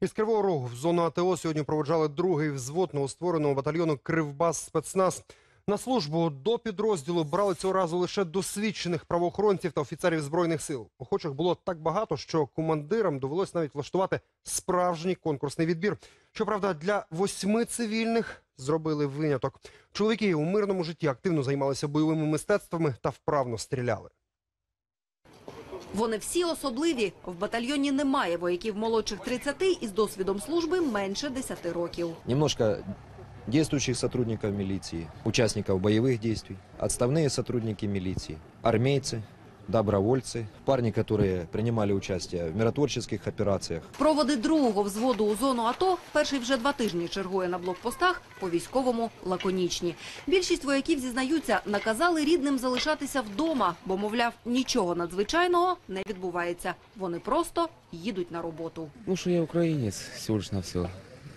Із Кривого Рогу в зону АТО сьогодні проводжали другий взвод новоствореного батальйону Кривбас спецназ. На службу до підрозділу брали цього разу лише досвідчених правоохоронців та офіцерів збройних сил. Охочих було так багато, що командирам довелось навіть влаштувати справжній конкурсний відбір. Щоправда, для восьми цивільних зробили виняток. Чоловіки у мирному житті активно займалися бойовими мистецтвами та вправно стріляли. Вони всі особливі. В батальйоні немає вояків молодших 30 із досвідом служби менше 10 років. Немножко действующих сотрудников милиции, участников боевых действий, отставные сотрудники милиции, армейцы, добровольцы, парни, которые принимали участие в миротворческих операциях. Проводи другого взводу у зону АТО перший вже два тижні чергує на блокпостах, по військовому лаконічні. Більшість вояків зізнаються, наказали рідним залишатися вдома, бо, мовляв, нічого надзвичайного не відбувається. Вони просто їдуть на роботу. Ну, что я украинец, всего лишь на все.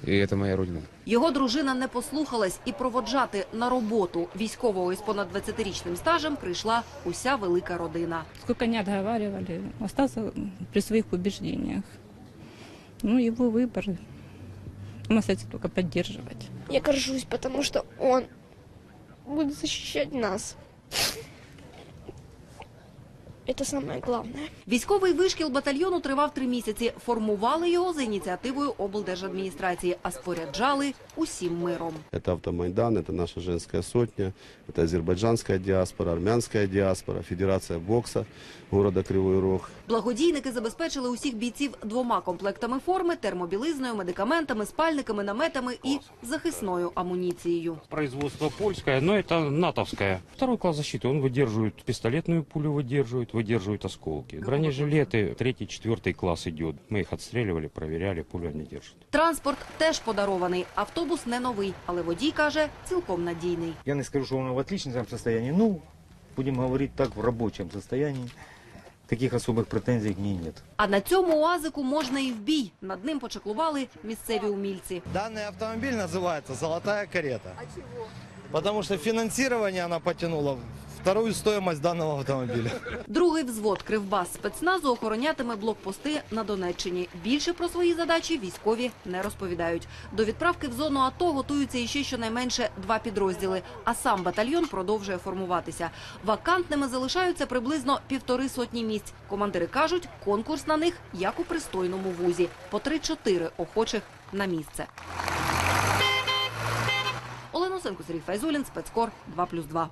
И это моя родина. Його дружина не послухалась і проводжати на роботу військового із понад 20-річним стажем прийшла уся велика родина. Сколько не отговаривали, остался при своих убеждениях. Ну, его выбор. Мы остается только поддерживать. Я горжусь, потому что он будет защищать нас. Это самое главное. Військовий вишкіл батальйону тривав три місяці. Формували його за ініціативою облдержадміністрації, а споряджали усім миром. Это Автомайдан, это наша женская сотня, это азербайджанская диаспора, армянская диаспора, Федерация бокса города Кривой Рог. Благодійники забезпечили усіх бійців двома комплектами форми, термобілизною, медикаментами, спальниками, наметами і захисною амуніцією. Производство польское, но это натовское. Второй класс защиты, он выдерживает пистолетную пулю, выдерживает, выдерживает осколки. Бронежилеты, третий, четвертый класс идет. Мы их отстреливали, проверяли, пуля не держит. Транспорт теж подарований. Автобус не новий, але водій каже, цілком надійний. Я не скажу, что он в отличном состоянии, ну, будем говорить так, в рабочем состоянии. Таких особых претензий к ней нет. А на цьому уазику можна і в бій. Над ним почеклували місцеві умільці. Данный автомобиль называется «Золотая карета». А чего? Потому что финансирование она потянула вторую стоимость данного автомобиля. Другий взвод Кривбас спецназу охоронятиме блокпости на Донеччині. Більше про свої задачі військові не розповідають. До відправки в зону АТО готуються іще щонайменше два підрозділи, а сам батальйон продовжує формуватися. Вакантними залишаються приблизно півтори сотні місць. Командири кажуть, конкурс на них як у пристойному вузі по 3-4 охочих на місце. Олена Осенко, Сергій Файзулін, спецкор 2+,2.